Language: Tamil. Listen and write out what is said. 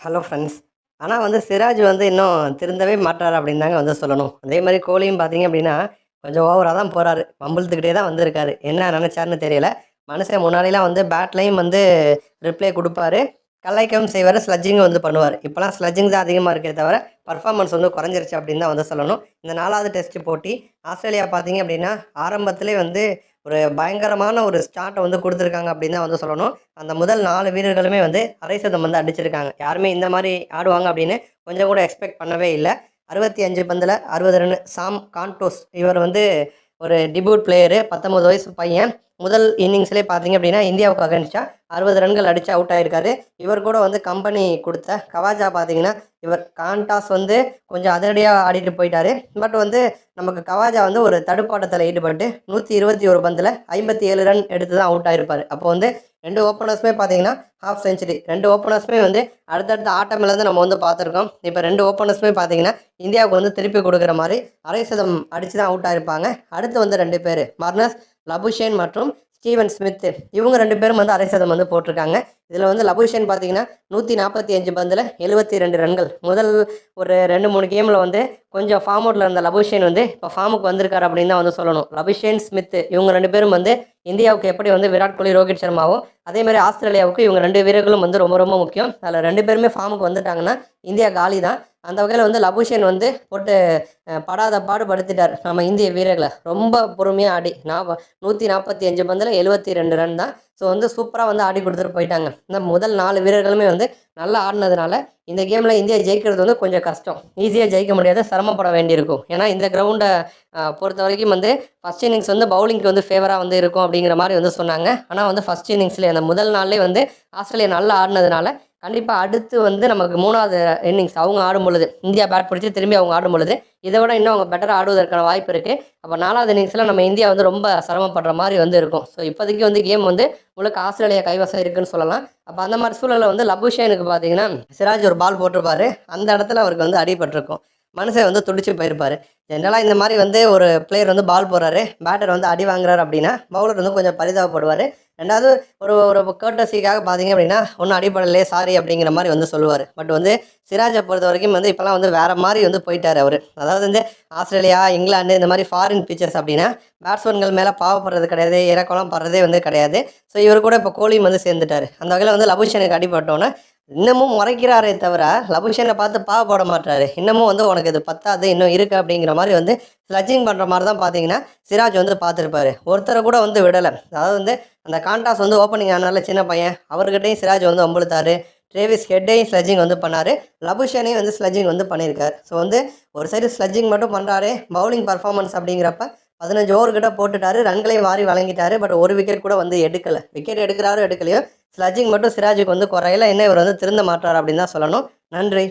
ஹலோ ஃப்ரெண்ட்ஸ் ஆனால் வந்து சிராஜ் வந்து இன்னும் திருந்தவே மாட்டார் அப்படின்னு தாங்க வந்து சொல்லணும். அதே மாதிரி கோலியும் பார்த்தீங்க அப்படின்னா கொஞ்சம் ஓவராக தான் போகிறாரு மம்பிள்த்துக்கிட்டே தான் வந்திருக்காரு. என்ன நினச்சாருன்னு தெரியல. மனுஷன் முன்னாடிலாம் வந்து பேட்லையும் வந்து ரிப்ளை கொடுப்பாரு. கலாய்க்கவும் செய்வார் ஸ்லட்ஜிங்கும் வந்து பண்ணுவார். இப்போலாம் ஸ்லஜ்ஜிங் தான் அதிகமாக இருக்கே தவிர பர்ஃபார்மன்ஸ் வந்து குறைஞ்சிருச்சு அப்படின்னு தான் வந்து சொல்லணும். இந்த நாலாவது டெஸ்ட் போட்டி ஆஸ்திரேலியா பார்த்தீங்க அப்படின்னா ஆரம்பத்திலே வந்து ஒரு பயங்கரமான ஒரு ஸ்டார்ட்டை வந்து கொடுத்துருக்காங்க அப்படின்னு தான் வந்து சொல்லணும். அந்த முதல் நாலு வீரர்களுமே வந்து அரை சதம் வந்து அடிச்சிருக்காங்க. யாருமே இந்த மாதிரி ஆடுவாங்க அப்படின்னு கொஞ்சம் கூட எக்ஸ்பெக்ட் பண்ணவே இல்லை. அறுபத்தி அஞ்சு பந்தில் அறுபது ரன் சாம் கான்டோஸ் இவர் வந்து ஒரு டிபியூட் பிளேயரு பத்தொம்பது வயசு பையன். முதல் இன்னிங்ஸ்லேயே பார்த்தீங்க அப்படின்னா இந்தியாவுக்கு அகேன்ஸ்டாக அறுபது ரன்கள் அடித்து அவுட் ஆகிருக்காரு இவர் கூட வந்து கம்பெனி கொடுத்த கவாஜா பார்த்தீங்கன்னா இவர் கான்டாஸ் வந்து கொஞ்சம் அதிரடியாக ஆடிட்டு போயிட்டார். பட் வந்து நமக்கு கவாஜா வந்து ஒரு தடுப்பாட்டத்தில் ஈடுபட்டு நூற்றி இருபத்தி ஒரு பந்தில் ஐம்பத்தி ஏழு ரன் எடுத்து தான் அவுட் ஆகிருப்பார் அப்போ வந்து ரெண்டு ஓப்பனர்ஸுமே பார்த்தீங்கன்னா ஹாஃப் செஞ்சுரி ரெண்டு ஓப்பனர்ஸுமே வந்து அடுத்தடுத்த ஆட்டமிலேருந்து நம்ம வந்து பார்த்துருக்கோம். இப்போ ரெண்டு ஓப்பனர்ஸுமே பார்த்தீங்கன்னா இந்தியாவுக்கு வந்து திருப்பி கொடுக்குற மாதிரி அரை சதம் அடித்து தான் அவுட் ஆகிருப்பாங்க அடுத்து வந்து ரெண்டு பேர். மர்னஸ் லபுஷேன் மற்றும் ஸ்டீவன் ஸ்மித்து. இவங்க ரெண்டு பேரும் வந்து அரை சதம் வந்து போட்டிருக்காங்க. இதில் வந்து லபுஷேன் பார்த்தீங்கன்னா நூற்றி நாற்பத்தி அஞ்சு பந்தில் எழுபத்தி ரெண்டு ரன்கள். முதல் ஒரு ரெண்டு மூணு கேமில் வந்து கொஞ்சம் ஃபார்ம் அவுட்டில் இருந்த லபுஷேன் வந்து இப்போ ஃபார்முக்கு வந்திருக்காரு அப்படின்னு தான் வந்து சொல்லணும். லபுஷேன் ஸ்மித் இவங்க ரெண்டு பேரும் வந்து இந்தியாவுக்கு எப்படி வந்து விராட் கோலி ரோஹித் சர்மாவும் அதே மாதிரி ஆஸ்திரேலியாவுக்கு இவங்க ரெண்டு வீரர்களும் வந்து ரொம்ப ரொம்ப முக்கியம். அதில் ரெண்டு பேருமே ஃபார்முக்கு வந்துட்டாங்கன்னா இந்தியா காலி தான் அந்த வகையில் வந்து லபுஷன் வந்து போட்டு படாத பாடுபடுத்திட்டார் நம்ம இந்திய வீரர்களை. ரொம்ப பொறுமையாக ஆடி நான் நூற்றி நாற்பத்தி அஞ்சு பந்தில் எழுபத்தி ரெண்டு ரன் தான். ஸோ வந்து சூப்பராக வந்து ஆடி கொடுத்துட்டு போயிட்டாங்க. இந்த முதல் நாலு வீரர்களுமே வந்து நல்லா ஆடினதுனால இந்த கேமில் இந்தியா ஜெயிக்கிறது வந்து கொஞ்சம் கஷ்டம். ஈஸியாக ஜெயிக்க முடியாது சிரமப்பட வேண்டியிருக்கும். ஏன்னா இந்த கிரவுண்டை பொறுத்த வரைக்கும் வந்து ஃபஸ்ட் இன்னிங்ஸ் வந்து பவுலிங்க்கு வந்து ஃபேவராக வந்து இருக்கும் அப்படிங்கிற மாதிரி வந்து சொன்னாங்க. ஆனால் வந்து ஃபஸ்ட் இன்னிங்ஸ்லேயே அந்த முதல் நாள்லேயே வந்து ஆஸ்திரேலியா நல்லா ஆடினதுனால கண்டிப்பாக அடுத்து வந்து நமக்கு மூணாவது இன்னிங்ஸ் அவங்க ஆடும் பொழுது இந்தியா பேட் பிடிச்சி திரும்பி அவங்க ஆடும் பொழுது இதை விட இன்னும் அவங்க பெட்டராக ஆடுவதற்கான வாய்ப்பு இருக்குது அப்போ நாலாவது இன்னிங்ஸில் நம்ம இந்தியா வந்து ரொம்ப சிரமப்படுற மாதிரி வந்து இருக்கும். ஸோ இப்போதைக்கு வந்து கேம் வந்து முழுக்க ஆஸ்திரேலியா கைவசம் இருக்குன்னு சொல்லலாம். அப்போ அந்த மாதிரி சூழலில் வந்து லபுஷேனுக்கு பார்த்தீங்கன்னா சிராஜ் ஒரு பால் போட்டிருப்பாரு. அந்த இடத்துல அவருக்கு வந்து அடிபட்டிருக்கும். மனுஷன் வந்து துடிச்சு போயிருப்பாரு. ஜென்ரலாக இந்த மாதிரி வந்து ஒரு பிளேயர் வந்து பால் போடுறாரு. பேட்டர் வந்து அடி வாங்குறாரு அப்படின்னா பவுலர் வந்து கொஞ்சம் பரிதாபப்படுவார். ரெண்டாவது ஒரு ஒரு கேர்டசிக்காக பார்த்தீங்க அப்படின்னா ஒன்றும் அடிப்படலையே சாரி அப்படிங்கிற மாதிரி வந்து சொல்லுவார். பட் வந்து சிராஜை பொறுத்த வரைக்கும் வந்து இப்போலாம் வந்து வேறு மாதிரி வந்து போயிட்டார் அவர். அதாவது வந்து ஆஸ்திரேலியா இங்கிலாந்து இந்த மாதிரி ஃபாரின் பிச்சர்ஸ் அப்படின்னா பேட்ஸ்மேன்கள் மேலே பாவப்படுறது கிடையாது இறக்கலாம் படுறதே வந்து கிடையாது. ஸோ இவர் கூட இப்போ கோலியும் வந்து சேர்ந்துட்டார். அந்த வகையில் வந்து லபுஷனுக்கு அடிபட்டோன்னே இன்னமும் முறைக்கிறாரே தவிர லபுஷனை பார்த்து பாவப்பட மாட்டாரு. இன்னமும் வந்து உனக்கு இது பத்தாது இன்னும் இருக்குது அப்படிங்கிற மாதிரி வந்து ஸ்லட்சிங் பண்ணுற மாதிரி தான் பார்த்தீங்கன்னா சிராஜ் வந்து பார்த்துருப்பாரு. ஒருத்தரை கூட வந்து விடலை. அதாவது வந்து அந்த கான்டாஸ் வந்து ஓப்பனிங் ஆனால சின்ன பையன் அவர்கிட்டையும் சிராஜ் வந்து வம்புழுத்தாரு ட்ரேவிஸ் ஹெட்டையும் ஸ்லட்ஜிங் வந்து பண்ணார். லபுஷனையும் வந்து ஸ்லட்ஜிங் வந்து பண்ணியிருக்காரு. ஸோ வந்து ஒரு சைடு ஸ்லட்ஜிங் மட்டும் பண்ணுறாரு பவுலிங் பர்ஃபார்மன்ஸ் அப்படிங்கிறப்ப பதினஞ்சு ஓவர்கிட்ட போட்டுட்டாரு. ரன்களையும் வாரி வழங்கிட்டாரு. பட் ஒரு விக்கெட் கூட வந்து எடுக்கலை. விக்கெட் எடுக்கிறாரோ எடுக்கலையோ ஸ்லட்ஜிங் மட்டும் சிராஜுக்கு வந்து குறையில என்ன இவர் வந்து திருந்த மாட்டார் அப்படின்னு தான் சொல்லணும். நன்றி.